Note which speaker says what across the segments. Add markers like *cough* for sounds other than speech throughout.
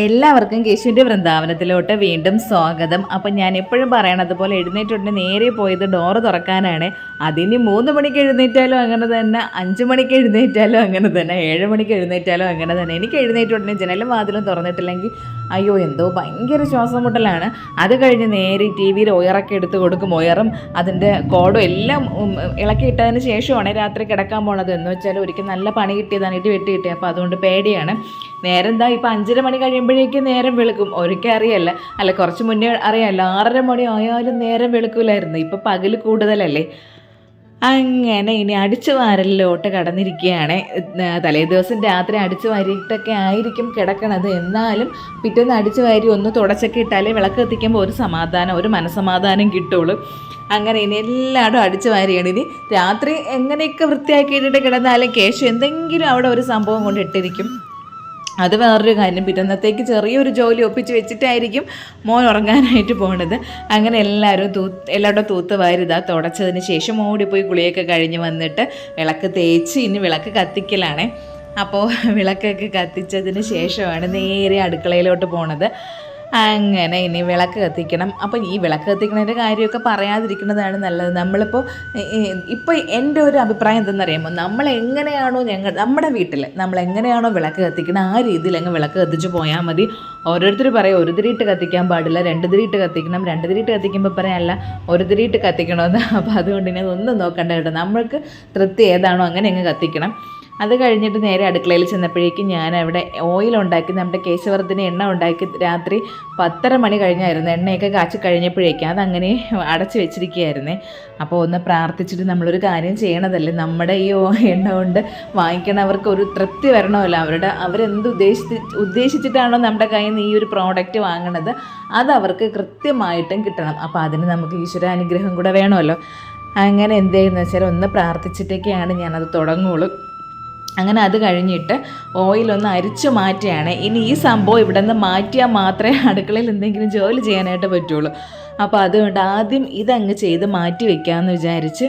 Speaker 1: എല്ലാവർക്കും കേശുവിന്റെ വൃന്ദാവനത്തിലോട്ട് വീണ്ടും സ്വാഗതം. അപ്പം ഞാൻ എപ്പോഴും പറയണത് പോലെ എഴുന്നേറ്റുണ്ട് നേരെ പോയത് ഡോറ് തുറക്കാനാണ്. അതിന് മൂന്ന് മണിക്ക് എഴുന്നേറ്റാലും അങ്ങനെ തന്നെ അഞ്ച് മണിക്ക് എഴുന്നേറ്റാലും അങ്ങനെ തന്നെ ഏഴ് മണിക്ക് എഴുന്നേറ്റാലും അങ്ങനെ തന്നെ. എനിക്ക് എഴുന്നേറ്റുടനെ ജനലും വാതിലും തുറന്നിട്ടില്ലെങ്കിൽ അയ്യോ എന്തോ ഭയങ്കര ശ്വാസം മുട്ടലാണ് അത് കഴിഞ്ഞ് നേരെ ടി വിയിൽ ഒയറൊക്കെ എടുത്ത് കൊടുക്കും. ഒയറും അതിന്റെ കോഡും എല്ലാം ഇളക്കിയിട്ടതിന് ശേഷമാണ് രാത്രി കിടക്കാൻ പോണത്. എന്ന് വെച്ചാൽ ഒരിക്കൽ നല്ല പണി കിട്ടിയതാണ് ഇടി വെട്ടി കിട്ടിയത് അപ്പോൾ അതുകൊണ്ട് പേടിയാണ്. നേരം എന്താ ഇപ്പം അഞ്ചര മണി കഴിയുമ്പോഴേക്കും നേരം വെളുക്കും. ഒരിക്കൽ അറിയല്ല. അല്ല കുറച്ച് മുന്നേ അറിയാമല്ലോ. ആറര മണി ആയാലും നേരം വെളുക്കില്ലായിരുന്നു ഇപ്പം പകൽ കൂടുതലല്ലേ. അങ്ങനെ ഇനി അടിച്ചു വാരലിലോട്ട് കടന്നിരിക്കുകയാണ്. തലേ ദിവസം രാത്രി അടിച്ചു വാരിയിട്ടൊക്കെ ആയിരിക്കും കിടക്കണത്. എന്നാലും പിറ്റേന്ന് അടിച്ചു വാരി ഒന്ന് തുടച്ചൊക്കെ ഇട്ടാലേ വിളക്ക് എത്തിക്കുമ്പോൾ ഒരു സമാധാനം ഒരു മനസമാധാനം കിട്ടുള്ളൂ. അങ്ങനെ ഇനി എല്ലായിടും അടിച്ചു വാരിയാണ്. ഇനി രാത്രി എങ്ങനെയൊക്കെ വൃത്തിയാക്കിയിട്ട് കിടന്നാലും കേശു എന്തെങ്കിലും അവിടെ ഒരു സംഭവം കൊണ്ട് ഇട്ടിരിക്കും. അത് വേറൊരു കാര്യം. പിറ്റന്നത്തേക്ക് ചെറിയൊരു ജോലി ഒപ്പിച്ച് വെച്ചിട്ടായിരിക്കും മോൻ ഉറങ്ങാനായിട്ട് പോണത്. അങ്ങനെ എല്ലാവരും തൂ എല്ലാവരുടെ തൂത്ത് വാരിതാ തുടച്ചതിന് ശേഷം ഓടിപ്പോയി കുളിയൊക്കെ കഴിഞ്ഞ് വന്നിട്ട് വിളക്ക് തേച്ച് ഇനി വിളക്ക് കത്തിക്കലാണേ. അപ്പോൾ വിളക്കൊക്കെ കത്തിച്ചതിന് ശേഷമാണ് നേരെ അടുക്കളയിലോട്ട് പോണത്. അങ്ങനെ ഇനി വിളക്ക് കത്തിക്കണം. അപ്പം ഈ വിളക്ക് കത്തിക്കണതിന്റെ കാര്യമൊക്കെ പറയാതിരിക്കുന്നതാണ് നല്ലത്. നമ്മളിപ്പോൾ ഇപ്പോൾ എന്റെ ഒരു അഭിപ്രായം എന്തെന്നറിയാമോ? നമ്മൾ എങ്ങനെയാണോ ഞങ്ങൾ നമ്മുടെ വീട്ടിൽ നമ്മൾ എങ്ങനെയാണോ വിളക്ക് കത്തിക്കണം ആ രീതിയിൽ അങ്ങ് വിളക്ക് കത്തിച്ച് പോയാൽ മതി. ഓരോരുത്തർ പറയും ഒരു തിരിയിട്ട് കത്തിക്കാൻ പാടില്ല രണ്ട് തിരിയിട്ട് കത്തിക്കണം രണ്ട് തിരിയിട്ട് കത്തിക്കുമ്പോൾ പറയാനല്ല ഒരു തിരിയിട്ട് കത്തിക്കണമെന്ന് അപ്പോൾ അതുകൊണ്ട് ഇനി അതൊന്നും നോക്കണ്ട കേട്ടോ. നമ്മൾക്ക് തൃപ്തി ഏതാണോ അങ്ങനെ അങ്ങ് കത്തിക്കണം. അത് കഴിഞ്ഞിട്ട് നേരെ അടുക്കളയിൽ ചെന്നപ്പോഴേക്കും ഞാൻ അവിടെ ഓയിൽ ഉണ്ടാക്കി നമ്മുടെ കേശവർദ്ധന എണ്ണ ഉണ്ടാക്കി രാത്രി പത്തര മണി കഴിഞ്ഞായിരുന്നു. എണ്ണയൊക്കെ കാച്ചി കഴിഞ്ഞപ്പോഴേക്കും അതങ്ങനെ അടച്ചു വെച്ചിരിക്കുകയായിരുന്നേ. അപ്പോൾ ഒന്ന് പ്രാർത്ഥിച്ചിട്ട് നമ്മളൊരു കാര്യം ചെയ്യണതല്ലേ? നമ്മുടെ ഈ എണ്ണ കൊണ്ട് വാങ്ങിക്കണവർക്ക് ഒരു തൃപ്തി വരണമല്ലോ. അവരുടെ അവരെന്ത് ഉദ്ദേശിച്ച് ഉദ്ദേശിച്ചിട്ടാണോ നമ്മുടെ കയ്യിൽ നിന്ന് ഈ ഒരു പ്രോഡക്റ്റ് വാങ്ങണത്? അത് അവർക്ക് കൃത്യമായിട്ടും കിട്ടണം. അപ്പോൾ അതിന് നമുക്ക് ഈശ്വര അനുഗ്രഹം കൂടെ വേണമല്ലോ. അങ്ങനെ എന്ത് വെച്ചാൽ ഒന്ന് പ്രാർത്ഥിച്ചിട്ടൊക്കെയാണ് ഞാനത് തുടങ്ങുള്ളൂ. അങ്ങനെ അത് കഴിഞ്ഞിട്ട് ഓയിലൊന്ന് അരിച്ചു മാറ്റുകയാണ്. ഇനി ഈ സംഭവം ഇവിടെ നിന്ന് മാറ്റിയാൽ മാത്രമേ അടുക്കളയിൽ എന്തെങ്കിലും ജോലി ചെയ്യാനായിട്ട് പറ്റുള്ളൂ. അപ്പോൾ അതുകൊണ്ട് ആദ്യം ഇതങ്ങ് ചെയ്ത് മാറ്റി വെക്കാമെന്ന് വിചാരിച്ച്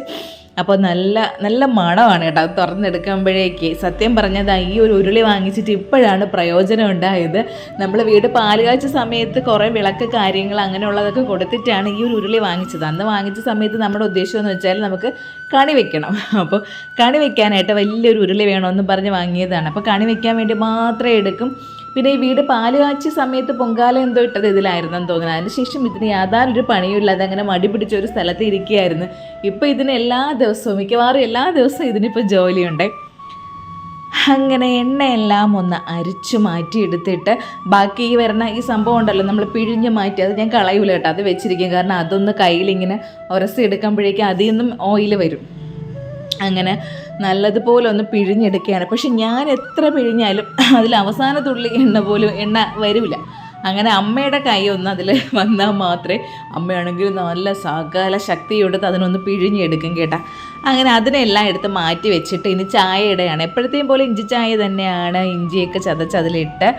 Speaker 1: അപ്പോൾ നല്ല നല്ല മണമാണ് കേട്ടോ. അത് തുറന്നെടുക്കുമ്പോഴേക്ക് സത്യം പറഞ്ഞത് ഈ ഒരു ഉരുളി വാങ്ങിച്ചിട്ട് ഇപ്പോഴാണ് പ്രയോജനം ഉണ്ടായത്. നമ്മൾ വീട് പാൽ കാച്ച സമയത്ത് കുറേ വിളക്ക് കാര്യങ്ങൾ അങ്ങനെയുള്ളതൊക്കെ കൊടുത്തിട്ടാണ് ഈ ഒരു ഉരുളി വാങ്ങിച്ചത്. അന്ന് വാങ്ങിച്ച സമയത്ത് നമ്മുടെ ഉദ്ദേശം എന്ന് വെച്ചാൽ നമുക്ക് കണി വെക്കണം. അപ്പോൾ കണി വെക്കാനായിട്ട് വലിയൊരു ഉരുളി വേണമെന്ന് പറഞ്ഞ് വാങ്ങിയതാണ്. അപ്പോൾ കണി വെക്കാൻ വേണ്ടി മാത്രമേ എടുക്കും. പിന്നെ ഈ വീട് പാൽ കാച്ചിയ സമയത്ത് പൊങ്കാല എന്തോ ഇട്ടത് ഇതിലായിരുന്നെന്ന് തോന്നുന്നു. അതിനുശേഷം ഇതിന് യാതൊരു പണിയുമില്ലാതെ അങ്ങനെ മടി പിടിച്ച ഒരു സ്ഥലത്ത് ഇരിക്കുകയായിരുന്നു. ഇപ്പോൾ ഇതിന് എല്ലാ ദിവസവും മിക്കവാറും എല്ലാ ദിവസവും ഇതിനിപ്പോൾ ജോലിയുണ്ട്. അങ്ങനെ എണ്ണയെല്ലാം ഒന്ന് അരിച്ചു മാറ്റി എടുത്തിട്ട് ബാക്കി ഈ വരുന്ന ഈ സംഭവം ഉണ്ടല്ലോ നമ്മൾ പിഴിഞ്ഞ് മാറ്റി അത് ഞാൻ കളയൂല കേട്ടോ അത് വെച്ചിരിക്കും. കാരണം അതൊന്ന് കയ്യിലിങ്ങനെ ഉരസി എടുക്കുമ്പോഴേക്കും അതിൽ നിന്നും ഓയിൽ വരും. അങ്ങനെ നല്ലതുപോലെ ഒന്ന് പിഴിഞ്ഞെടുക്കുകയാണ്. പക്ഷെ ഞാൻ എത്ര പിഴിഞ്ഞാലും അതിൽ അവസാന തുള്ളി എണ്ണ പോലും എണ്ണ വരില്ല അങ്ങനെ അമ്മയുടെ കൈ ഒന്ന് അതിൽ വന്നാൽ മാത്രമേ അമ്മയാണെങ്കിൽ നല്ല സകല ശക്തിയോടെ അതിനൊന്ന് പിഴിഞ്ഞെടുക്കും കേട്ടാ. അങ്ങനെ അതിനെല്ലാം എടുത്ത് മാറ്റി വെച്ചിട്ട് ഇനി ചായ ഇടയാണ് എപ്പോഴത്തെയും പോലെ ഇഞ്ചി ചായ തന്നെയാണ് ഇഞ്ചിയൊക്കെ ചതച്ച് അതിലിട്ട്.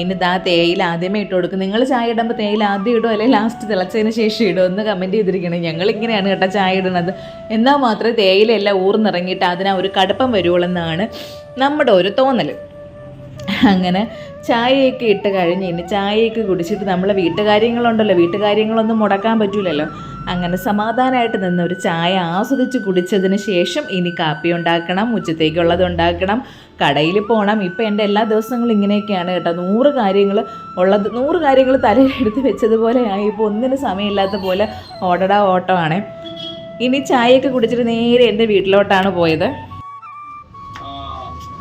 Speaker 1: ഇനി ദാ തേയില ആദ്യമേ ഇട്ട് കൊടുക്കും. നിങ്ങൾ ചായ ഇടുമ്പോൾ തേയില ആദ്യം ഇടുമോ അല്ലെങ്കിൽ ലാസ്റ്റ് തിളച്ചതിന് ശേഷം ഇടുമോ എന്ന് കമന്റ് ചെയ്തിരിക്കണം. ഞങ്ങളിങ്ങനെയാണ് കേട്ടോ ചായ ഇടുന്നത്. എന്നാൽ മാത്രമേ തേയിലയെല്ലാം ഊർന്നിറങ്ങിയിട്ട് അതിനാ ഒരു കടുപ്പം വരുവുള്ളൂ എന്നാണ് നമ്മുടെ ഒരു തോന്നൽ അങ്ങനെ ചായയൊക്കെ ഇട്ട് കഴിഞ്ഞ് ഇനി ചായയൊക്കെ കുടിച്ചിട്ട് നമ്മളെ വീട്ടുകാര്യങ്ങളുണ്ടല്ലോ വീട്ടുകാര്യങ്ങളൊന്നും മുടക്കാൻ പറ്റൂലല്ലോ. അങ്ങനെ സമാധാനമായിട്ട് നിന്ന് ഒരു ചായ ആസ്വദിച്ച് കുടിച്ചതിന് ശേഷം ഇനി കാപ്പി ഉണ്ടാക്കണം ഉച്ചത്തേക്കുള്ളത് ഉണ്ടാക്കണം കടയിൽ പോകണം ഇപ്പം എന്റെ എല്ലാ ദിവസങ്ങളും ഇങ്ങനെയൊക്കെയാണ് കേട്ടോ. നൂറ് കാര്യങ്ങൾ ഉള്ളത് നൂറ് കാര്യങ്ങൾ തലയിൽ എടുത്ത് വെച്ചതുപോലെ ആയി. ഇപ്പോൾ ഒന്നിനും സമയമില്ലാത്ത പോലെ ഓടടാ ഓട്ടമാണ്. ഇനി ചായയൊക്കെ കുടിച്ചിട്ട് നേരെ എന്റെ വീട്ടിലോട്ടാണ് പോയത്.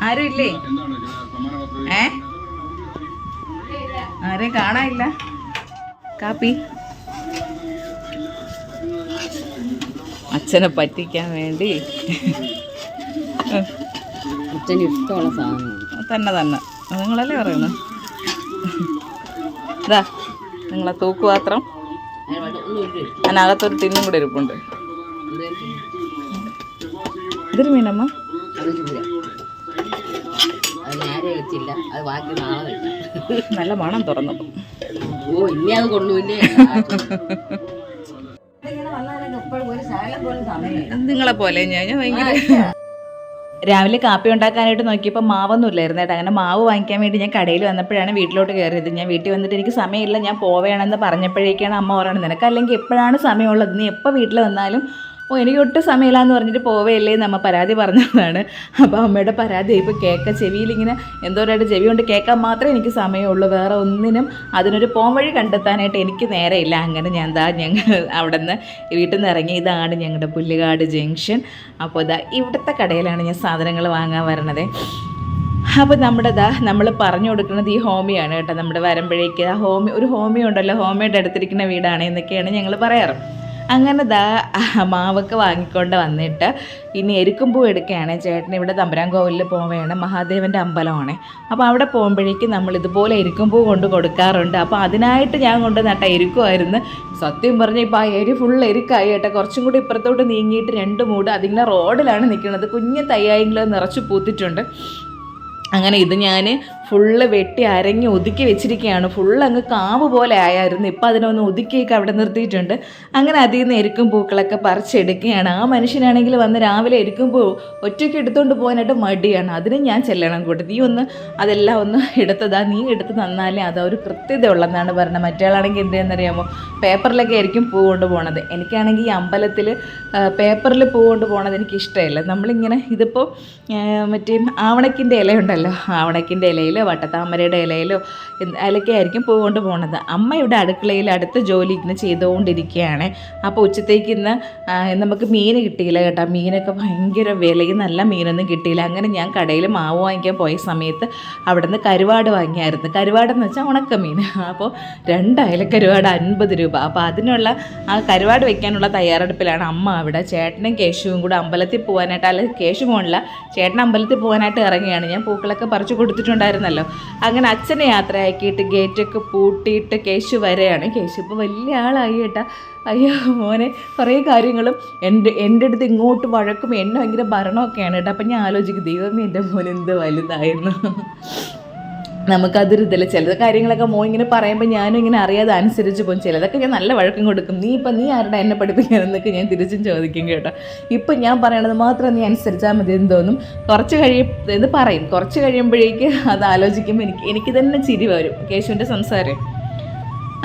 Speaker 1: ആരും ഇല്ലേ? ആരെയും കാണാനില്ല. കാപ്പി. അച്ഛനെ പറ്റിക്കാൻ വേണ്ടി.
Speaker 2: അച്ഛന് ഇഷ്ടമുള്ള സാധനം.
Speaker 1: തന്നെ തന്നെ. നിങ്ങളല്ലേ പറയുന്നത്? ഇതാ നിങ്ങളെ തൂക്കുപാത്രം അതിനകത്തൊരു തിന്നും കൂടെ ഇരിപ്പുണ്ട്. ഇതൊരു മീനമ്മ?
Speaker 2: നേരെ വെച്ചില്ല അത് ബാക്കി നാളെ
Speaker 1: നല്ല മണം തുറന്നപ്പം
Speaker 2: ഓ ഇനി അത് കൊണ്ടുപോയില്ലേ?
Speaker 1: നിങ്ങളെ പോലെ ഞാൻ ഞാൻ ഭയങ്കര രാവിലെ കാപ്പി ഉണ്ടാക്കാനായിട്ട് നോക്കിയപ്പോൾ മാവൊന്നും ഇല്ലായിരുന്നു കേട്ടോ. അങ്ങനെ മാവ് വാങ്ങിക്കാൻ വേണ്ടി ഞാൻ കടയിൽ വന്നപ്പോഴാണ് വീട്ടിലോട്ട് കയറിയത്. ഞാൻ വീട്ടിൽ വന്നിട്ട് എനിക്ക് സമയമില്ല ഞാൻ പോവേണമെന്ന് പറഞ്ഞപ്പോഴേക്കാണ് അമ്മ പറയുന്നത് നിനക്ക് അല്ലെങ്കിൽ എപ്പോഴാണ് സമയമുള്ളത്? നീ എപ്പോൾ വീട്ടിൽ വന്നാലും ഓ എനിക്ക് ഒട്ടും സമയമില്ല എന്ന് പറഞ്ഞിട്ട് പോവേയല്ലേ എന്ന് അമ്മ പരാതി പറഞ്ഞതാണ്. അപ്പോൾ അമ്മയുടെ പരാതി ഇപ്പോൾ ചെവിയിൽ ഇങ്ങനെ എന്തോരായിട്ട് ചെവി കൊണ്ട് കേൾക്കാൻ മാത്രമേ എനിക്ക് സമയമുള്ളൂ. വേറെ ഒന്നിനും അതിനൊരു പോം വഴി കണ്ടെത്താനായിട്ട് എനിക്ക് നേരെയില്ല. അങ്ങനെ ഞാൻ ദാ ഞങ്ങൾ അവിടെ നിന്ന് വീട്ടിൽ നിന്ന് ഇറങ്ങി. ഇതാണ് ഞങ്ങളുടെ പുല്ലുകാട് ജംഗ്ഷൻ. അപ്പോൾ ഇതാ ഇവിടുത്തെ കടയിലാണ് ഞാൻ സാധനങ്ങൾ വാങ്ങാൻ വരണത്. അപ്പോൾ നമ്മുടെ ദാ നമ്മൾ പറഞ്ഞു കൊടുക്കുന്നത് ഈ ഹോമിയാണ് കേട്ടോ. നമ്മുടെ വരുമ്പോഴേക്ക് ആ ഹോമി ഒരു ഹോമി ഉണ്ടല്ലോ ഹോമിയുടെ അടുത്തിരിക്കുന്ന വീടാണ് എന്നൊക്കെയാണ് ഞങ്ങൾ പറയാറ്. അങ്ങനെ ദാ മാവൊക്കെ വാങ്ങിക്കൊണ്ട് വന്നിട്ട് ഇനി എരുക്കുമ്പൂ എടുക്കുകയാണ്. ചേട്ടൻ ഇവിടെ തമ്പരാൻ കോവിലിൽ പോവുകയാണ്. മഹാദേവന്റെ അമ്പലമാണ്. അപ്പോൾ അവിടെ പോകുമ്പോഴേക്കും നമ്മൾ ഇതുപോലെ എരുക്കുമ്പൂ കൊണ്ട് കൊടുക്കാറുണ്ട്. അപ്പോൾ അതിനായിട്ട് ഞാൻ കൊണ്ട് നട്ട എരുക്കുമായിരുന്നു. സത്യം പറഞ്ഞാൽ ഇപ്പോൾ ആ എരി ഫുൾ എരുക്കായി കേട്ടോ. കുറച്ചും കൂടി ഇപ്പുറത്തോട്ട് നീങ്ങിയിട്ട് രണ്ട് മൂട് അതിങ്ങനെ റോഡിലാണ് നിൽക്കുന്നത്. കുഞ്ഞ് തയ്യായെങ്കിലും നിറച്ച് പൂത്തിട്ടുണ്ട്. അങ്ങനെ ഇത് ഞാൻ ഫുള്ള് വെട്ടി അരങ്ങി ഒതുക്കി വെച്ചിരിക്കുകയാണ് ഫുള്ള് അങ്ങ് കാവ് പോലെ ആയായിരുന്നു. ഇപ്പം അതിനൊന്ന് ഒതുക്കിയൊക്കെ അവിടെ നിർത്തിയിട്ടുണ്ട്. അങ്ങനെ അതിൽ നിന്ന് എരിക്കും പൂക്കളൊക്കെ പറിച്ചെടുക്കുകയാണ്. ആ മനുഷ്യനാണെങ്കിൽ വന്ന് രാവിലെ എരിക്കുമ്പോൾ ഒറ്റയ്ക്ക് എടുത്തുകൊണ്ട് പോകാനായിട്ട് മടിയാണ്. അതിന് ഞാൻ ചെല്ലണം കൂട്ടി നീ ഒന്ന് അതെല്ലാം ഒന്ന് എടുത്തതാ. നീ എടുത്ത് തന്നാലേ അത് ഒരു കൃത്യത ഉള്ളതെന്നാണ് പറഞ്ഞത്. മറ്റേയാളാണെങ്കിൽ എന്തെന്നറിയാമോ പേപ്പറിലൊക്കെ ആയിരിക്കും പൂ കൊണ്ട് പോണത്. എനിക്കാണെങ്കിൽ ഈ അമ്പലത്തിൽ പേപ്പറിൽ പൂ കൊണ്ട് പോണത് എനിക്ക് ഇഷ്ടമല്ല. നമ്മളിങ്ങനെ ഇതിപ്പോൾ മറ്റേ ആവണക്കിന്റെ ഇലയുണ്ടല്ലോ. ആവണക്കിന്റെ ഇലയിലോ വട്ടത്താമരയുടെ ഇലയിലോ അതിലൊക്കെ ആയിരിക്കും കൊണ്ട് പോണത്. അമ്മ ഇവിടെ അടുക്കളയിൽ അടുത്ത ജോലി ഇങ്ങനെ ചെയ്തുകൊണ്ടിരിക്കുകയാണ്. അപ്പോൾ ഉച്ചത്തേക്ക് ഇന്ന് നമുക്ക് മീൻ കിട്ടിയില്ല കേട്ടോ. മീനൊക്കെ ഭയങ്കര വിലയും നല്ല മീനൊന്നും കിട്ടിയില്ല. അങ്ങനെ ഞാൻ കടയിൽ മാവ് വാങ്ങിക്കാൻ പോയ സമയത്ത് അവിടെ നിന്ന് കരുവാട് വാങ്ങിയായിരുന്നു. കരുവാടെന്ന് വെച്ചാൽ ഉണക്കമീൻ. അപ്പോൾ രണ്ട് അയല കരുവാട് അൻപത് രൂപ. അപ്പോൾ അതിനുള്ള ആ കരുവാട് വെക്കാനുള്ള തയ്യാറെടുപ്പിലാണ് അമ്മ അവിടെ. ചേട്ടനും കേശുവും കൂടെ അമ്പലത്തിൽ പോകാനായിട്ട് അല്ലെങ്കിൽ കേശു പോകണില്ല ചേട്ടൻ അമ്പലത്തിൽ പോകാനായിട്ട് ഇറങ്ങിയാണ്. ഞാൻ പൂക്കളൊക്കെ പറിച്ചു കൊടുത്തിട്ടുണ്ടായിരുന്നല്ലോ അങ്ങനെ അച്ഛനെ യാത്രയാക്കിയിട്ട് ഗേറ്റൊക്കെ പൂട്ടിയിട്ട് കേശു വരെയാണ്. കേശു ഇപ്പോൾ വലിയ ആളായി കേട്ടാ. അയ്യോ മോനെ കുറേ കാര്യങ്ങളും എന്റെ എന്റെ അടുത്ത് ഇങ്ങോട്ട് വഴക്കും എന്നെ ഭയങ്കര ഭരണമൊക്കെയാണ് കേട്ടോ. അപ്പം ഞാൻ ആലോചിക്കും ദൈവമേ എന്റെ മോൻ എന്ത് വലുതായിരുന്നു നമുക്കതൊരു ഇതല്ല ചില കാര്യങ്ങളൊക്കെ മോ ഇങ്ങനെ പറയുമ്പോൾ ഞാനും ഇങ്ങനെ അറിയാതെ അനുസരിച്ച് പോകും. ചിലതൊക്കെ ഞാൻ നല്ല വഴക്കം കൊടുക്കും. നീ ഇപ്പം നീ ആരുടെ എന്നെ പഠിപ്പിക്കാനെന്നൊക്കെ ഞാൻ തിരിച്ചും ചോദിക്കും കേട്ടോ. ഇപ്പം ഞാൻ പറയണത് മാത്രം നീ അനുസരിച്ചാൽ മതി എന്ന് തോന്നും കുറച്ച് കഴിയും ഇത് പറയും. കുറച്ച് കഴിയുമ്പോഴേക്ക് അത് ആലോചിക്കുമ്പോൾ എനിക്ക് എനിക്ക് തന്നെ ചിരി വരും. കേശുവിന്റെ സംസാരം.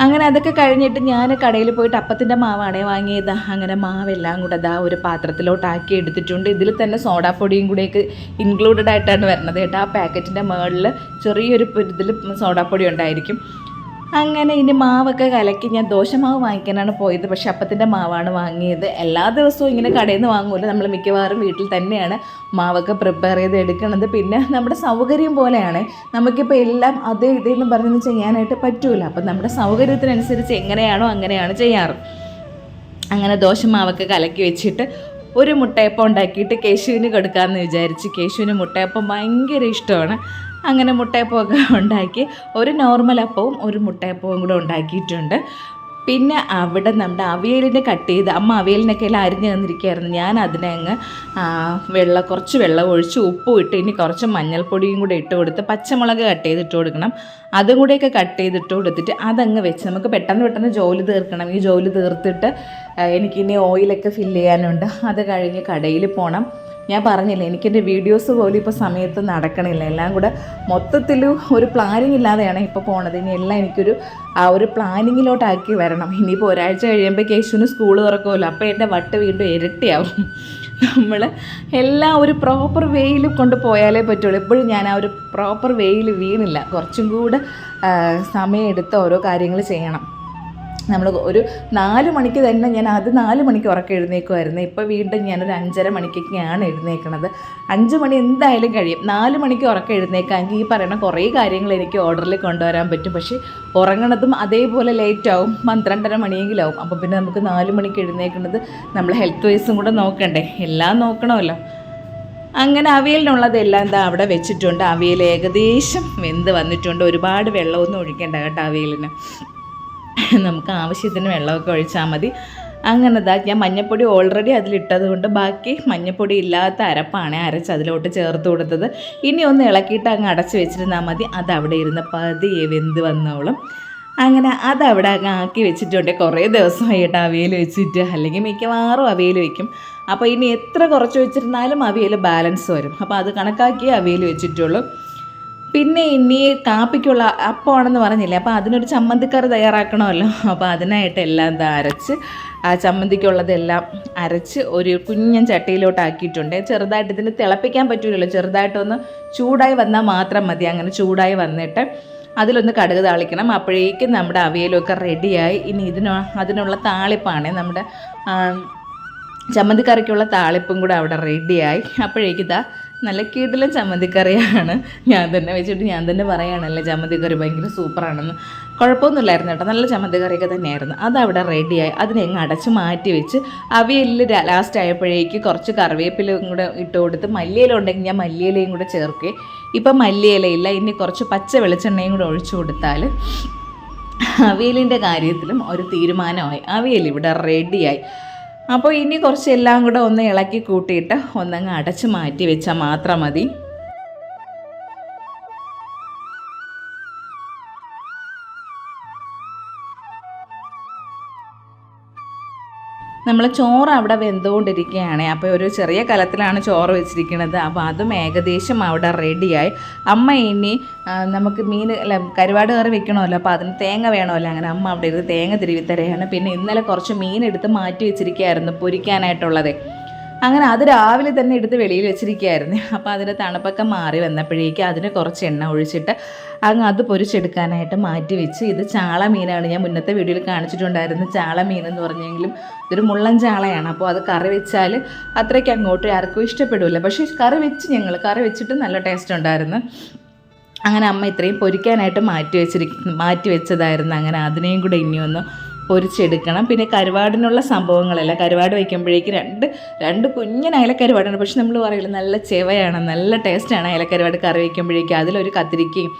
Speaker 1: അങ്ങനെ അതൊക്കെ കഴിഞ്ഞിട്ട് ഞാൻ കടയിൽ പോയിട്ട് അപ്പത്തിന്റെ മാവാണേ വാങ്ങിയത്. അങ്ങനെ മാവെല്ലാം കൂടെ അതാ ഒരു പാത്രത്തിലോട്ടാക്കി എടുത്തിട്ടുണ്ട്. ഇതിൽ തന്നെ സോഡാപ്പൊടിയും കൂടെയൊക്കെ ഇൻക്ലൂഡഡ് ആയിട്ടാണ് വരുന്നത് കേട്ടോ. ആ പാക്കറ്റിന്റെ മുകളിൽ ചെറിയൊരു ഇതിൽ സോഡാപ്പൊടി ഉണ്ടായിരിക്കും. അങ്ങനെ ഇനി മാവൊക്കെ കലക്കി ഞാൻ ദോശമാവ് വാങ്ങിക്കാനാണ് പോയത്. പക്ഷേ അപ്പത്തിന്റെ മാവാണ് വാങ്ങിയത്. എല്ലാ ദിവസവും ഇങ്ങനെ കടയിൽ നിന്ന് വാങ്ങൂല നമ്മൾ മിക്കവാറും വീട്ടിൽ തന്നെയാണ് മാവൊക്കെ പ്രിപ്പയർ ചെയ്ത് എടുക്കുന്നത്. പിന്നെ നമ്മുടെ സൗകര്യം പോലെയാണ്. നമുക്കിപ്പോൾ എല്ലാം അതേ ഇതേന്ന് പറഞ്ഞൊന്നും ചെയ്യാനായിട്ട് പറ്റൂല. അപ്പം നമ്മുടെ സൗകര്യത്തിനനുസരിച്ച് എങ്ങനെയാണോ അങ്ങനെയാണ് ചെയ്യാറ്. അങ്ങനെ ദോശമാവൊക്കെ കലക്കി വെച്ചിട്ട് ഒരു മുട്ടയപ്പം ഉണ്ടാക്കിയിട്ട് കേശുവിന് കൊടുക്കാമെന്ന് വിചാരിച്ച് കേശുവിന് മുട്ടയപ്പം ഭയങ്കര ഇഷ്ടമാണ്. അങ്ങനെ മുട്ടയപ്പമൊക്കെ *laughs* ഉണ്ടാക്കി. ഒരു നോർമൽ അപ്പവും ഒരു മുട്ടയപ്പവും കൂടെ ഉണ്ടാക്കിയിട്ടുണ്ട്. പിന്നെ അവിടെ നമ്മുടെ അവിയലിനെ കട്ട് ചെയ്ത് അമ്മ അവിയലിനൊക്കെ എല്ലാം അരിഞ്ഞ് തന്നിരിക്കുകയായിരുന്നു. ഞാൻ അതിനെ അങ്ങ് വെള്ളം കുറച്ച് വെള്ളം ഒഴിച്ച് ഉപ്പും ഇട്ട് ഇനി കുറച്ച് മഞ്ഞൾപ്പൊടിയും കൂടെ ഇട്ട് കൊടുത്ത് പച്ചമുളക് കട്ട് ചെയ്തിട്ട് കൊടുക്കണം. അതും കൂടെയൊക്കെ കട്ട് ചെയ്തിട്ട് കൊടുത്തിട്ട് അതങ്ങ് വെച്ച് നമുക്ക് പെട്ടെന്ന് പെട്ടെന്ന് ജോലി തീർക്കണം. ഈ ജോലി തീർത്തിട്ട് എനിക്കിനി ഓയിലൊക്കെ ഫില്ല് ചെയ്യാനുണ്ട്. അത് കഴിഞ്ഞ് കടയിൽ പോകണം ഞാൻ പറഞ്ഞില്ല എനിക്കെന്റെ വീഡിയോസ് പോലും ഇപ്പോൾ സമയത്ത് നടക്കണില്ല. എല്ലാം കൂടെ മൊത്തത്തിൽ ഒരു പ്ലാനിങ് ഇല്ലാതെയാണ് ഇപ്പോൾ പോണത്. ഇനി എല്ലാം എനിക്കൊരു ആ ഒരു പ്ലാനിങ്ങിലോട്ടാക്കി വരണം. ഇനിയിപ്പോൾ ഒരാഴ്ച കഴിയുമ്പോൾ കേശുവിന് സ്കൂൾ തുറക്കുമല്ലോ. അപ്പോൾ എന്റെ വട്ട് വീണ്ടും ഇരട്ടിയാവും. നമ്മൾ എല്ലാം ഒരു പ്രോപ്പർ വേയിൽ കൊണ്ട് പോയാലേ പറ്റുള്ളൂ. എപ്പോഴും ഞാൻ ആ ഒരു പ്രോപ്പർ വേയിൽ വീണില്ല. കുറച്ചും കൂടെ സമയമെടുത്ത് ഓരോ കാര്യങ്ങൾ ചെയ്യണം. നമ്മൾ ഒരു നാല് മണിക്ക് തന്നെ ഞാൻ അത് നാല് മണിക്ക് ഉറക്കം എഴുന്നേക്കുമായിരുന്നു ഇപ്പോൾ വീണ്ടും ഞാനൊരു അഞ്ചര മണിക്കൊക്കെയാണ് എഴുന്നേക്കണത്. അഞ്ച് മണി എന്തായാലും കഴിയും. നാല് മണിക്ക് ഉറക്കം എഴുന്നേക്കാമെങ്കിൽ ഈ പറയുന്ന കുറേ കാര്യങ്ങൾ എനിക്ക് ഓർഡറിൽ കൊണ്ടുവരാൻ പറ്റും. പക്ഷേ ഉറങ്ങണതും അതേപോലെ ലേറ്റ് ആവും. പന്ത്രണ്ടര മണിയെങ്കിലാവും. അപ്പോൾ പിന്നെ നമുക്ക് നാല് മണിക്ക് എഴുന്നേക്കുന്നത് നമ്മൾ ഹെൽത്ത് വൈസും കൂടെ നോക്കണ്ടേ. എല്ലാം നോക്കണമല്ലോ. അങ്ങനെ അവിയലിനുള്ളതെല്ലാം എന്താ അവിടെ വെച്ചിട്ടുണ്ട്. അവിയൽ ഏകദേശം വെന്ത് വന്നിട്ടുണ്ട്. ഒരുപാട് വെള്ളമൊന്നും ഒഴിക്കേണ്ട കേട്ടോ അവിയലിന്. നമുക്ക് ആവശ്യത്തിന് വെള്ളമൊക്കെ ഒഴിച്ചാൽ മതി. അങ്ങനെ ദാ ഞാൻ മഞ്ഞപ്പൊടി ഓൾറെഡി അതിലിട്ടത് കൊണ്ട് ബാക്കി മഞ്ഞപ്പൊടി ഇല്ലാത്ത അരപ്പാണ് അരച്ച് അതിലോട്ട് ചേർത്ത് കൊടുത്തത്. ഇനി ഒന്ന് ഇളക്കിയിട്ട് അങ്ങ് അടച്ച് വെച്ചിരുന്നാൽ മതി. അത് അവിടെ ഇരുന്ന് പതിയെ വെന്ത് വന്നോളും. അങ്ങനെ അതവിടെ അങ്ങ് ആക്കി വെച്ചിട്ടുണ്ട്. കുറേ ദിവസമായിട്ട് അവയിൽ വെച്ചിട്ട് അല്ലെങ്കിൽ മിക്കവാറും അവയിൽ വയ്ക്കും അപ്പോൾ ഇനി എത്ര കുറച്ച് വെച്ചിരുന്നാലും അവയിൽ ബാലൻസ് വരും. അപ്പോൾ അത് കണക്കാക്കി അവയിൽ വെച്ചിട്ടുള്ളൂ. പിന്നെ ഇനി കാപ്പിക്കുള്ള അപ്പമാണെന്ന് പറഞ്ഞില്ലേ അപ്പോൾ അതിനൊരു ചമ്മന്തിക്കറി തയ്യാറാക്കണമല്ലോ. അപ്പോൾ അതിനായിട്ട് എല്ലാം എന്താ അരച്ച് ആ ചമ്മന്തിക്കുള്ളതെല്ലാം അരച്ച് ഒരു കുഞ്ഞൻ ചട്ടിയിലോട്ട് ആക്കിയിട്ടുണ്ട് ചെറുതായിട്ട് ഇതിന് തിളപ്പിക്കാൻ പറ്റൂലല്ലോ ചെറുതായിട്ടൊന്ന് ചൂടായി വന്നാൽ മാത്രം മതി. അങ്ങനെ ചൂടായി വന്നിട്ട് അതിലൊന്ന് കടുക് താളിക്കണം. അപ്പോഴേക്കും നമ്മുടെ അവിയലൊക്കെ റെഡിയായി. ഇനി ഇതിന് അതിനുള്ള താളിപ്പാണ് നമ്മുടെ ചമ്മന്തിക്കറിക്കുള്ള താളിപ്പും കൂടെ അവിടെ റെഡിയായി. അപ്പോഴേക്കും ഇതാ നല്ല കീട്ടിലെ ചമ്മന്തിക്കറിയാണ്. ഞാൻ തന്നെ വെച്ചിട്ട് ഞാൻ തന്നെ പറയുകയാണല്ലേ ചമ്മന്തിക്കറി ഭയങ്കര സൂപ്പറാണെന്ന്. കുഴപ്പമൊന്നുമില്ലായിരുന്നു കേട്ടോ. നല്ല ചമ്മന്തിക്കറിയൊക്കെ തന്നെയായിരുന്നു. അതവിടെ റെഡിയായി. അതിനെ അങ്ങ് അടച്ച് മാറ്റി വെച്ച് അവിയലിൽ ലാസ്റ്റ് ആയപ്പോഴേക്ക് കുറച്ച് കറിവേപ്പിലയും കൂടെ ഇട്ട് കൊടുത്ത് മല്ലിയില ഉണ്ടെങ്കിൽ ഞാൻ മല്ലിയിലയും കൂടെ ചേർക്കേ. ഇപ്പം മല്ലിയിലയില്ല ഇനി കുറച്ച് പച്ച വെളിച്ചെണ്ണയും കൂടെ ഒഴിച്ചു കൊടുത്താൽ അവിയലിന്റെ കാര്യത്തിലും ഒരു തീരുമാനമായി. അവിയൽ ഇവിടെ റെഡിയായി. അപ്പോൾ ഇനി കുറച്ച് എല്ലാം കൂടെ ഒന്ന് ഇളക്കി കൂട്ടിയിട്ട് ഒന്നങ്ങ് അടച്ച് മാറ്റി വെച്ചാൽ മാത്രം മതി. നമ്മൾ ചോറ് അവിടെ വെന്തുകൊണ്ടിരിക്കുകയാണ്. അപ്പോൾ ഒരു ചെറിയ കലത്തിലാണ് ചോറ് വെച്ചിരിക്കുന്നത്. അപ്പോൾ അതും ഏകദേശം അവിടെ റെഡിയായി. അമ്മ ഇനി നമുക്ക് മീൻ അല്ല കരുവാട് കറി വെക്കണമല്ലോ. അപ്പോൾ അതിന് തേങ്ങ വേണമല്ലോ. അങ്ങനെ അമ്മ അവിടെ ഇരുന്ന് തേങ്ങ തിരുവി തരികയാണ്. പിന്നെ ഇന്നലെ കുറച്ച് മീൻ എടുത്ത് മാറ്റി വെച്ചിരിക്കുകയായിരുന്നു പൊരിക്കാനായിട്ടുള്ളത്. അങ്ങനെ അത് രാവിലെ തന്നെ എടുത്ത് വെളിയിൽ വെച്ചിരിക്കുകയായിരുന്നു. അപ്പോൾ അതിന്റെ തണുപ്പൊക്കെ മാറി വന്നപ്പോഴേക്ക് അതിന് കുറച്ച് എണ്ണ ഒഴിച്ചിട്ട് അങ്ങ് അത് പൊരിച്ചെടുക്കാനായിട്ട് മാറ്റി വെച്ച്. ഇത് ചാള മീനാണ്. ഞാൻ മുന്നത്തെ വീഡിയോയിൽ കാണിച്ചിട്ടുണ്ടായിരുന്നു ചാള മീൻ എന്ന് പറഞ്ഞെങ്കിലും ഇതൊരു മുള്ളൻ ചാളയാണ്. അപ്പോൾ അത് കറി വെച്ചാൽ അത്രയ്ക്ക് അങ്ങോട്ട് ആർക്കും ഇഷ്ടപ്പെടില്ല പക്ഷേ കറി വെച്ച് ഞങ്ങൾ കറി വെച്ചിട്ട് നല്ല ടേസ്റ്റ് ഉണ്ടായിരുന്നു. അങ്ങനെ അമ്മ ഇത്രയും പൊരിക്കാനായിട്ട് മാറ്റി വെച്ചിരിക്കും മാറ്റി വെച്ചതായിരുന്നു. അങ്ങനെ അതിനെയും കൂടെ ഇനി ഒന്ന് പൊരിച്ചെടുക്കണം. പിന്നെ കരുവാടിനുള്ള സംഭവങ്ങളല്ല. കരുവാട് വയ്ക്കുമ്പോഴേക്ക് രണ്ട് രണ്ട് കുഞ്ഞൻ അയലക്കരുവാടാണ്. പക്ഷെ നമ്മൾ പറയില്ല നല്ല ചെവയാണ് നല്ല ടേസ്റ്റാണ് അയലക്കരുവാട് കറി വയ്ക്കുമ്പോഴേക്ക് അതിലൊരു കത്തിരിക്കയും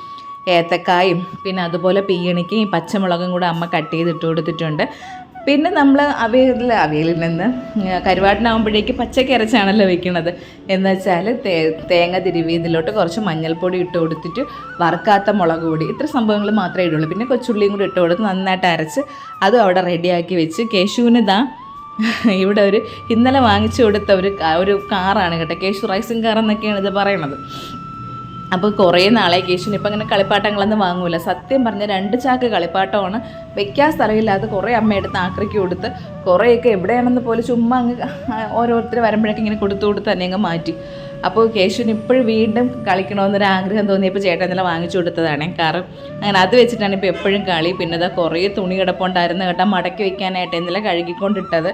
Speaker 1: ഏത്തക്കായും പിന്നെ അതുപോലെ പീയണിക്കയും പച്ചമുളകും കൂടെ അമ്മ കട്ട് ചെയ്തിട്ട് കൊടുത്തിട്ടുണ്ട്. പിന്നെ നമ്മൾ അവയിൽ അവയിൽ നിന്ന് കരുവാട്ടിനാകുമ്പോഴേക്ക് പച്ചക്ക് അരച്ചാണല്ലോ വെക്കുന്നത് എന്ന് വെച്ചാൽ തേ തേങ്ങ തിരുവി ഇതിലോട്ട് കുറച്ച് മഞ്ഞൾപ്പൊടി ഇട്ട് കൊടുത്തിട്ട് വറുക്കാത്ത മുളക് പൊടി ഇത്ര സംഭവങ്ങൾ മാത്രമേ ഇടുള്ളൂ. പിന്നെ കൊച്ചുള്ളിയും കൂടി ഇട്ട് കൊടുത്ത് നന്നായിട്ട് അരച്ച് അതും അവിടെ റെഡിയാക്കി വെച്ച്. കേശുവിന് *laughs* ഇവിടെ ഒരു ഇന്നലെ വാങ്ങിച്ചു കൊടുത്ത ഒരു ഒരു കാറാണ് കേട്ടോ. കേശു റൈസിങ് കാർ എന്നൊക്കെയാണ് ഇത് പറയണത്. അപ്പോൾ കുറേ നാളെ കേശുവിന്. ഇപ്പം അങ്ങനെ കളിപ്പാട്ടങ്ങളൊന്നും വാങ്ങൂല. സത്യം പറഞ്ഞ രണ്ട് ചാക്ക് കളിപ്പാട്ടമാണ്. വെക്കാൻ സ്ഥലമില്ലാതെ കുറേ അമ്മ എടുത്ത് ആക്രിക്ക് കൊടുത്ത് കുറേയൊക്കെ എവിടെയാണെന്ന് പോലെ ചുമ്മാ അങ്ങ് ഓരോരുത്തർ വരുമ്പോഴൊക്കെ ഇങ്ങനെ കൊടുത്തു കൊടുത്ത് തന്നെ അങ്ങ് മാറ്റി. അപ്പോൾ കേശുവിന് ഇപ്പോഴും വീണ്ടും കളിക്കണമെന്നൊരു ആഗ്രഹം തോന്നിയപ്പോൾ ചേട്ടൻ ഇന്നലെ വാങ്ങിച്ചു കൊടുത്തതാണ് കാരണം അങ്ങനെ അത് വെച്ചിട്ടാണ് ഇപ്പോൾ എപ്പോഴും കളി. പിന്നെ അതാ കുറേ തുണി കിടപ്പുണ്ടായിരുന്നു കേട്ടോ. മടക്കി വെക്കാനായിട്ട് ഇന്നലെ കഴുകിക്കൊണ്ടിട്ടത്.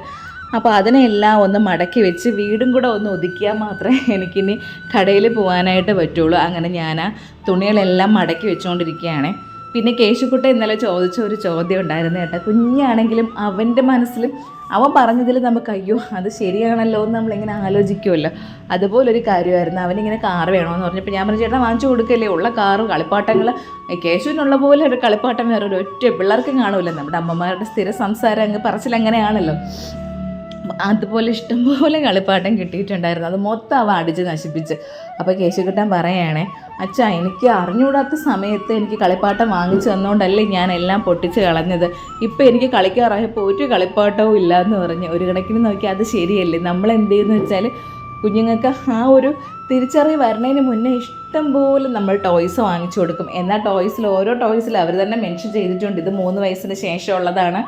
Speaker 1: അപ്പോൾ അതിനെല്ലാം ഒന്ന് മടക്കി വെച്ച് വീടും കൂടെ ഒന്ന് ഒതുക്കിയാൽ മാത്രമേ *laughs* എനിക്കിനി കടയിൽ പോകാനായിട്ട് പറ്റുള്ളൂ. അങ്ങനെ ഞാൻ ആ തുണികളെല്ലാം മടക്കി വെച്ചുകൊണ്ടിരിക്കുകയാണ് പിന്നെ കേശുക്കുട്ട ഇന്നലെ ചോദിച്ച ഒരു ചോദ്യം ഉണ്ടായിരുന്നു കേട്ടോ. കുഞ്ഞാണെങ്കിലും അവന്റെ മനസ്സിലും അവൻ പറഞ്ഞതിൽ നമുക്ക് അയ്യോ അത് ശരിയാണല്ലോ എന്ന് നമ്മളിങ്ങനെ ആലോചിക്കുമല്ലോ അതുപോലൊരു കാര്യമായിരുന്നു. അവനിങ്ങനെ കാറ് വേണമെന്ന് പറഞ്ഞപ്പോൾ ഞാൻ പറഞ്ഞു ചേട്ടാ വാങ്ങിച്ചു കൊടുക്കല്ലേ? ഉള്ള കാറ് കളിപ്പാട്ടങ്ങൾ. കേശുവിനുള്ള പോലെ ഒരു കളിപ്പാട്ടം വേറെ ഒരു ഒറ്റ പിള്ളേർക്കും കാണുമല്ലോ നമ്മുടെ അമ്മമാരുടെ സ്ഥിര സംസാരം അങ്ങ് പറച്ചിലങ്ങനെയാണല്ലോ അതുപോലെ ഇഷ്ടംപോലെ കളിപ്പാട്ടം കിട്ടിയിട്ടുണ്ടായിരുന്നു. അത് മൊത്തം അവ അടിച്ച് നശിപ്പിച്ച്. അപ്പോൾ കേശുകുട്ടൻ പറയുകയാണേ അച്ഛാ എനിക്ക് അറിഞ്ഞുകൂടാത്ത സമയത്ത് എനിക്ക് കളിപ്പാട്ടം വാങ്ങിച്ചു തന്നുകൊണ്ടല്ലേ ഞാൻ എല്ലാം പൊട്ടിച്ച് കളഞ്ഞത്. ഇപ്പം എനിക്ക് കളിക്കാറായപ്പോൾ ഒരു കളിപ്പാട്ടവും ഇല്ല എന്ന് പറഞ്ഞ് ഒരു കണക്കിന് നോക്കി അത് ശരിയല്ലേ? നമ്മൾ എന്ത് ചെയ്യുന്നു വെച്ചാൽ കുഞ്ഞുങ്ങൾക്ക് ആ ഒരു തിരിച്ചറിവ് വരുന്നതിന് മുന്നേ ഇഷ്ടം പോലെ നമ്മൾ ടോയ്സ് വാങ്ങിച്ചു കൊടുക്കും. എന്നാൽ ടോയ്സിൽ ഓരോ ടോയ്സിൽ അവർ തന്നെ മെൻഷൻ ചെയ്തിട്ടുണ്ട്. ഇത് മൂന്ന് വയസ്സിന് ശേഷമുള്ളതാണ്.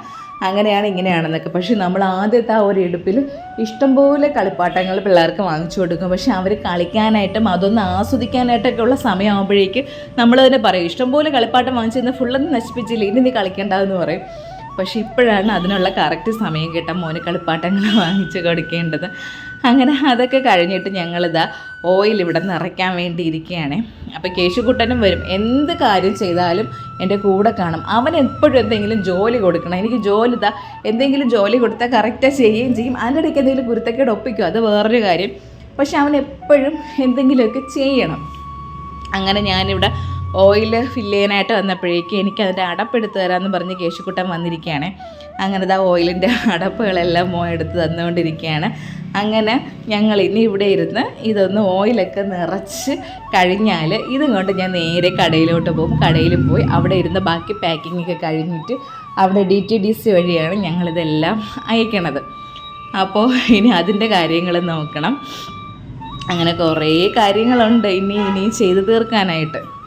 Speaker 1: അങ്ങനെയാണ് ഇങ്ങനെയാണെന്നൊക്കെ. പക്ഷേ നമ്മൾ ആദ്യത്തെ ആ ഒരു എടുപ്പിൽ ഇഷ്ടംപോലെ കളിപ്പാട്ടങ്ങൾ പിള്ളേർക്ക് വാങ്ങിച്ചു കൊടുക്കും. പക്ഷെ അവർ കളിക്കാനായിട്ടും അതൊന്ന് ആസ്വദിക്കാനായിട്ടൊക്കെ ഉള്ള സമയമാകുമ്പോഴേക്ക് നമ്മൾ തന്നെ പറയും ഇഷ്ടംപോലെ കളിപ്പാട്ടം വാങ്ങിച്ചിരുന്ന ഫുള്ളൊന്നും നശിപ്പിച്ചില്ല ഇനി നീ കളിക്കേണ്ടതെന്ന് പറയും. പക്ഷെ ഇപ്പോഴാണ് അതിനുള്ള കറക്റ്റ് സമയം കിട്ടാൻ മോന് കളിപ്പാട്ടങ്ങൾ *laughs* വാങ്ങിച്ചു കൊടുക്കേണ്ടത്. അങ്ങനെ അതൊക്കെ കഴിഞ്ഞിട്ട് ഞങ്ങളിതാ ഓയിൽ ഇവിടെ നിറയ്ക്കാൻ വേണ്ടി അപ്പോൾ കേശുക്കുട്ടനും വരും. എന്ത് കാര്യം ചെയ്താലും എന്റെ കൂടെ കാണും. അവൻ എപ്പോഴും എന്തെങ്കിലും ജോലി കൊടുക്കണം. എനിക്ക് ജോലി ഇതാ എന്തെങ്കിലും ജോലി കൊടുത്താൽ കറക്റ്റായി ചെയ്യുകയും ചെയ്യും. അതിന്റെ ഇടയ്ക്ക് എന്തെങ്കിലും കുരുത്തക്കേട് ഒപ്പിക്കും. അത് വേറൊരു കാര്യം. പക്ഷെ അവൻ എപ്പോഴും എന്തെങ്കിലുമൊക്കെ ചെയ്യണം. അങ്ങനെ ഞാനിവിടെ ഓയിൽ ഫില്ല് ചെയ്യാനായിട്ട് വന്നപ്പോഴേക്കും എനിക്ക് അതിന്റെ അടപ്പെടുത്ത് തരാമെന്ന് പറഞ്ഞ് കേശുക്കുട്ടൻ വന്നിരിക്കുകയാണ്. അങ്ങനെ ആ ഓയിലിന്റെ അടപ്പുകളെല്ലാം മോ എടുത്ത് തന്നുകൊണ്ടിരിക്കുകയാണ്. അങ്ങനെ ഞങ്ങൾ ഇനി ഇവിടെ ഇരുന്ന് ഇതൊന്ന് ഓയിലൊക്കെ നിറച്ച് കഴിഞ്ഞാൽ ഇതും കൊണ്ട് ഞാൻ നേരെ കടയിലോട്ട് പോകും. കടയിൽ പോയി അവിടെ ഇരുന്ന് ബാക്കി പാക്കിംഗ് ഒക്കെ കഴിഞ്ഞിട്ട് അവിടെ ഡി ടി ഡി സി വഴിയാണ് ഞങ്ങളിതെല്ലാം അയക്കണത്. അപ്പോൾ ഇനി അതിന്റെ കാര്യങ്ങൾ നോക്കണം. അങ്ങനെ കുറേ കാര്യങ്ങളുണ്ട് ഇനി ഇനി ചെയ്തു തീർക്കാനായിട്ട്.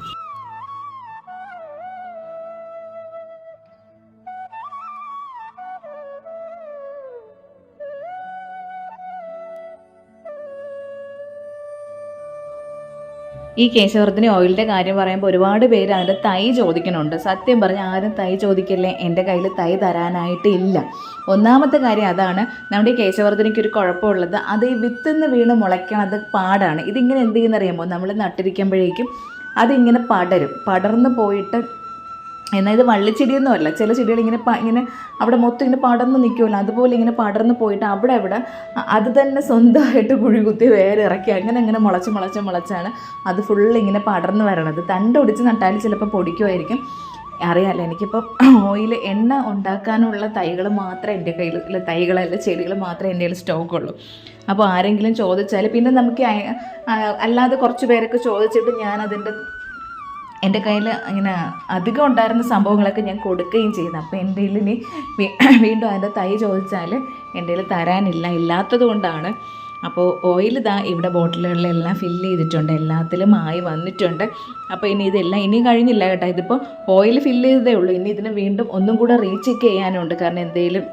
Speaker 1: ഈ കേശവർദ്ധന ഓയിലിന്റെ കാര്യം പറയുമ്പോൾ ഒരുപാട് പേര് അതിന്റെ തൈ ചോദിക്കുന്നുണ്ട്. സത്യം പറഞ്ഞ് ആരും തൈ ചോദിക്കല്ലേ? എന്റെ കയ്യിൽ തൈ തരാനായിട്ട് ഇല്ല. ഒന്നാമത്തെ കാര്യം അതാണ് നമ്മുടെ ഈ കേശവർദ്ധനയ്ക്ക് ഒരു കുഴപ്പമുള്ളത് അത് ഈ വിത്തുനിന്ന് വീണ് മുളയ്ക്കണത് പാടാണ്. ഇതിങ്ങനെ എന്ത് ചെയ്യുന്നറിയാമോ? നമ്മൾ നട്ടിരിക്കുമ്പോഴേക്കും അതിങ്ങനെ പടരും. പടർന്ന് പോയിട്ട് എന്നാൽ ഇത് വള്ളിച്ചെടിയൊന്നും അല്ല ചില ചെടികൾ ഇങ്ങനെ ഇങ്ങനെ അവിടെ മൊത്തം ഇങ്ങനെ പടർന്ന് നിൽക്കുമല്ലോ അതുപോലെ ഇങ്ങനെ പടർന്ന് പോയിട്ട് അവിടെ അവിടെ അത് തന്നെ സ്വന്തമായിട്ട് കുഴി കുത്തി വേറെ ഇറക്കി അങ്ങനെ അങ്ങനെ മുളച്ച് മുളച്ച് മുളച്ചാണ് അത് ഫുള്ള് ഇങ്ങനെ പടർന്ന് വരണത്. തണ്ട് ഒടിച്ച് നട്ടാൽ ചിലപ്പോൾ പൊടിക്കുമായിരിക്കും. അറിയാമല്ലോ എനിക്കിപ്പോൾ ഓയിൽ എണ്ണ ഉണ്ടാക്കാനുള്ള തൈകൾ മാത്രമേ എന്റെ കയ്യിൽ ഇല്ല തൈകളല്ല ചെടികൾ മാത്രമേ എന്റെ കയ്യിൽ സ്റ്റോക്കുള്ളൂ അപ്പോൾ ആരെങ്കിലും ചോദിച്ചാൽ പിന്നെ നമുക്ക് അല്ലാതെ കുറച്ച് പേരൊക്കെ ചോദിച്ചിട്ട് ഞാൻ അതിന്റെ എന്റെ കയ്യിൽ ഇങ്ങനെ അധികം ഉണ്ടായിരുന്ന സംഭവങ്ങളൊക്കെ ഞാൻ കൊടുക്കുകയും ചെയ്തു. അപ്പോൾ എന്റെ കയ്യിൽ ഇനി വീണ്ടും അതിന്റെ തൈ ചോദിച്ചാൽ എന്റെ കയ്യിൽ തരാനില്ല ഇല്ലാത്തത് കൊണ്ടാണ്. അപ്പോൾ ഓയിൽ ഇതാ ഇവിടെ ബോട്ടിലുകളിലെല്ലാം ഫില്ല് ചെയ്തിട്ടുണ്ട്. എല്ലാത്തിലും ആയി വന്നിട്ടുണ്ട്. അപ്പോൾ ഇനി ഇതെല്ലാം ഇനി കഴിഞ്ഞില്ല കേട്ടോ. ഇതിപ്പോൾ ഓയിൽ ഫില്ല് ചെയ്തതേ ഉള്ളൂ. ഇനി ഇതിന് വീണ്ടും ഒന്നും കൂടെ റീചെക്ക് ചെയ്യാനുണ്ട്. കാരണം എന്തെങ്കിലും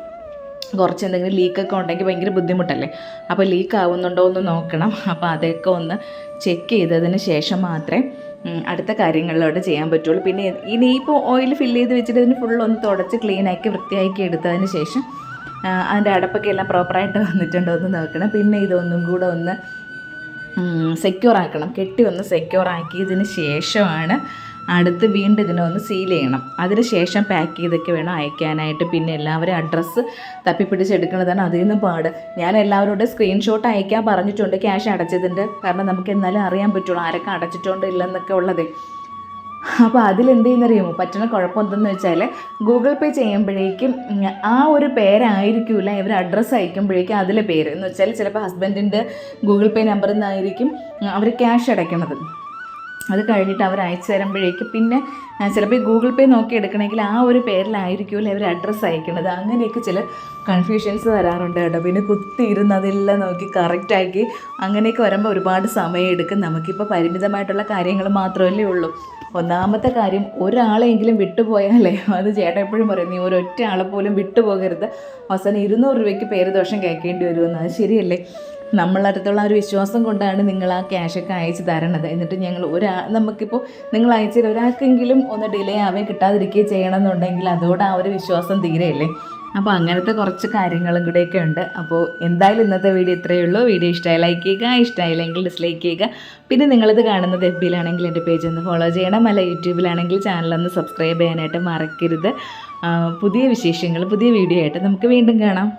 Speaker 1: കുറച്ച് എന്തെങ്കിലും ലീക്കൊക്കെ ഉണ്ടെങ്കിൽ ഭയങ്കര ബുദ്ധിമുട്ടല്ലേ? അപ്പോൾ ലീക്ക് ആവുന്നുണ്ടോ എന്ന് നോക്കണം. അപ്പോൾ അതൊക്കെ ഒന്ന് ചെക്ക് ചെയ്തതിന് ശേഷം മാത്രമേ അടുത്ത കാര്യങ്ങളിലോട്ട് ചെയ്യാൻ പറ്റുള്ളൂ. പിന്നെ ഇനി ഇപ്പോൾ ഓയിൽ ഫില്ല് ചെയ്ത് വെച്ചിട്ട് ഇതിന് ഫുൾ ഒന്ന് തുടച്ച് ക്ലീനാക്കി വൃത്തിയാക്കി എടുത്തതിന് ശേഷം അതിന്റെ അടപ്പൊക്കെ എല്ലാം പ്രോപ്പറായിട്ട് വന്നിട്ടുണ്ടോ എന്ന് നോക്കണം. പിന്നെ ഇതൊന്നും കൂടെ ഒന്ന് സെക്യൂർ ആക്കണം. കെട്ടി ഒന്ന് സെക്യൂർ ആക്കിയതിന് ശേഷമാണ് അടുത്ത് വീണ്ടും ഇതിനെ ഒന്ന് സീൽ ചെയ്യണം. അതിന് ശേഷം പാക്ക് ചെയ്തൊക്കെ വേണം അയക്കാനായിട്ട്. പിന്നെ എല്ലാവരും അഡ്രസ്സ് തപ്പിപ്പിടിച്ചെടുക്കുന്നതാണ് അതിൽ നിന്നും പാട്. ഞാൻ എല്ലാവരോടും സ്ക്രീൻഷോട്ട് അയക്കാൻ പറഞ്ഞിട്ടുണ്ട് ക്യാഷ് അടച്ചതിന്റെ. കാരണം നമുക്ക് എന്നാലും അറിയാൻ പറ്റുള്ളൂ ആരൊക്കെ അടച്ചിട്ടുണ്ട് ഇല്ലെന്നൊക്കെ ഉള്ളതേ. അപ്പോൾ അതിലെന്ത് ചെയ്യുന്നറിയുമോ? പറ്റുന്ന കുഴപ്പമെന്തെന്ന് വെച്ചാൽ ഗൂഗിൾ പേ ചെയ്യുമ്പോഴേക്കും ആ ഒരു പേരായിരിക്കില്ല ഇവർ അഡ്രസ്സ് അയക്കുമ്പോഴേക്കും അതിലെ പേര്. എന്ന് വെച്ചാൽ ചിലപ്പോൾ ഹസ്ബൻഡിന്റെ ഗൂഗിൾ പേ നമ്പറിൽ നിന്നായിരിക്കും അവർ ക്യാഷ് അടയ്ക്കണത്. അത് കഴിഞ്ഞിട്ട് അവർ അയച്ചു തരുമ്പോഴേക്ക് പിന്നെ ചിലപ്പോൾ ഈ ഗൂഗിൾ പേ നോക്കി എടുക്കണമെങ്കിൽ ആ ഒരു പേരിലായിരിക്കുമല്ലോ അവർ അഡ്രസ്സ് അയക്കുന്നത്. അങ്ങനെയൊക്കെ ചില കൺഫ്യൂഷൻസ് വരാറുണ്ട് കേട്ടോ. പിന്നെ കുത്തിയിരുന്ന് അതെല്ലാം നോക്കി കറക്റ്റാക്കി അങ്ങനെയൊക്കെ വരുമ്പോൾ ഒരുപാട് സമയം എടുക്കും. നമുക്കിപ്പോൾ പരിമിതമായിട്ടുള്ള കാര്യങ്ങൾ മാത്രമല്ലേ ഉള്ളൂ. ഒന്നാമത്തെ കാര്യം ഒരാളെങ്കിലും വിട്ടുപോയാലേ അത് ചേട്ടൻ എപ്പോഴും പറയും നീ ഒരൊറ്റ ആളെ പോലും വിട്ടുപോകരുത്. അവസാനം ഇരുന്നൂറ് രൂപയ്ക്ക് പേര് ദോഷം കേൾക്കേണ്ടി വരുമെന്ന്. അത് ശരിയല്ലേ? നമ്മളടുത്തുള്ള ഒരു വിശ്വാസം കൊണ്ടാണ് നിങ്ങൾ ആ ക്യാഷൊക്കെ അയച്ച് തരണത്. എന്നിട്ട് ഞങ്ങൾ ഒരാ നമുക്കിപ്പോൾ നിങ്ങൾ അയച്ച ഒരാൾക്കെങ്കിലും ഒന്ന് ഡിലേ ആവേ കിട്ടാതിരിക്കുകയും ചെയ്യണമെന്നുണ്ടെങ്കിൽ അതോടെ ആ ഒരു വിശ്വാസം തീരെയല്ലേ? അപ്പോൾ അങ്ങനത്തെ കുറച്ച് കാര്യങ്ങളും കൂടെയൊക്കെ ഉണ്ട്. അപ്പോൾ എന്തായാലും ഇന്നത്തെ വീഡിയോ ഇത്രയേ ഉള്ളൂ. വീഡിയോ ഇഷ്ടമായി ലൈക്ക് ചെയ്യുക ഇഷ്ടമായില്ലെങ്കിൽ ഡിസ്ലൈക്ക് ചെയ്യുക. പിന്നെ നിങ്ങളിത് കാണുന്നത് എഫ് ബിയിലാണെങ്കിൽ എന്റെ പേജ് ഒന്ന് ഫോളോ ചെയ്യണം. അല്ല യൂട്യൂബിലാണെങ്കിൽ ചാനലൊന്ന് സബ്സ്ക്രൈബ് ചെയ്യാനായിട്ട് മറക്കരുത്. പുതിയ വിശേഷങ്ങൾ പുതിയ വീഡിയോ ആയിട്ട് നമുക്ക് വീണ്ടും കാണാം.